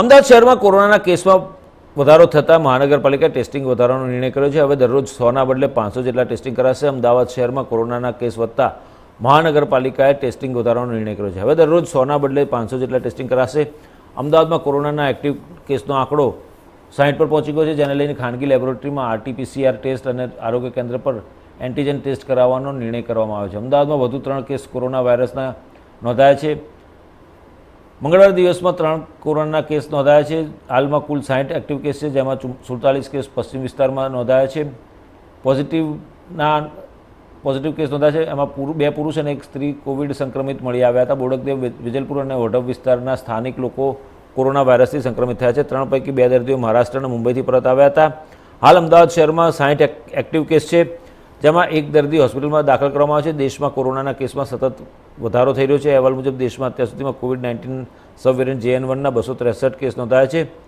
અમદાવાદ શહેરમાં કોરોનાના કેસમાં વધારો થતાં મહાનગરપાલિકાએ ટેસ્ટિંગ વધારવાનો નિર્ણય કર્યો છે. હવે દરરોજ સોના બદલે પાંચસો જેટલા ટેસ્ટિંગ કરાશે. અમદાવાદ શહેરમાં કોરોનાના કેસ વધતા મહાનગરપાલિકાએ ટેસ્ટિંગ વધારવાનો નિર્ણય કર્યો છે. હવે દરરોજ સોના બદલે પાંચસો જેટલા ટેસ્ટિંગ કરાશે. અમદાવાદમાં કોરોનાના એક્ટિવ કેસનો આંકડો સાઠ પર પહોંચી ગયો છે, જેને લઈને ખાનગી લેબોરેટરીમાં આરટીપીસીઆર ટેસ્ટ અને આરોગ્ય કેન્દ્ર પર એન્ટીજન ટેસ્ટ કરાવવાનો નિર્ણય કરવામાં આવ્યો છે. અમદાવાદમાં વધુ ત્રણ કેસ કોરોના વાયરસના નોંધાયા છે. મંગળવાર દિવસમાં ત્રણ કોરોનાના કેસ નોંધાયા છે. હાલમાં કુલ સાઠ એક્ટિવ કેસ છે, જેમાં સુડતાલીસ કેસ પશ્ચિમ વિસ્તારમાં નોંધાયા છે. પોઝિટિવના, પોઝિટિવ કેસ નોંધાયા છે. એમાં પુરુ- બે પુરુષ અને એક સ્ત્રી કોવિડ સંક્રમિત મળી આવ્યા હતા. બોડકદેવ વિજલપુર અને વઢવ વિસ્તારના સ્થાનિક લોકો કોરોના વાયરસથી સંક્રમિત થયા છે. ત્રણ પૈકી બે દર્દીઓ મહારાષ્ટ્ર અને મુંબઈથી પરત આવ્યા હતા. હાલ અમદાવાદ શહેરમાં સાઠ એક્ટિવ કેસ છે. જેમાં એક દર્દી હોસ્પિટલમાં દાખલ કરવામાં આવ્યો છે. દેશમાં કોરોનાના કેસમાં સતત વધારો થઈ રહ્યો છે. અહેવાલ મુજબ દેશમાં અત્યાર સુધીમાં Covid nineteen sub variant JN વનના બસો ત્રેસઠ કેસ નોંધાયા છે.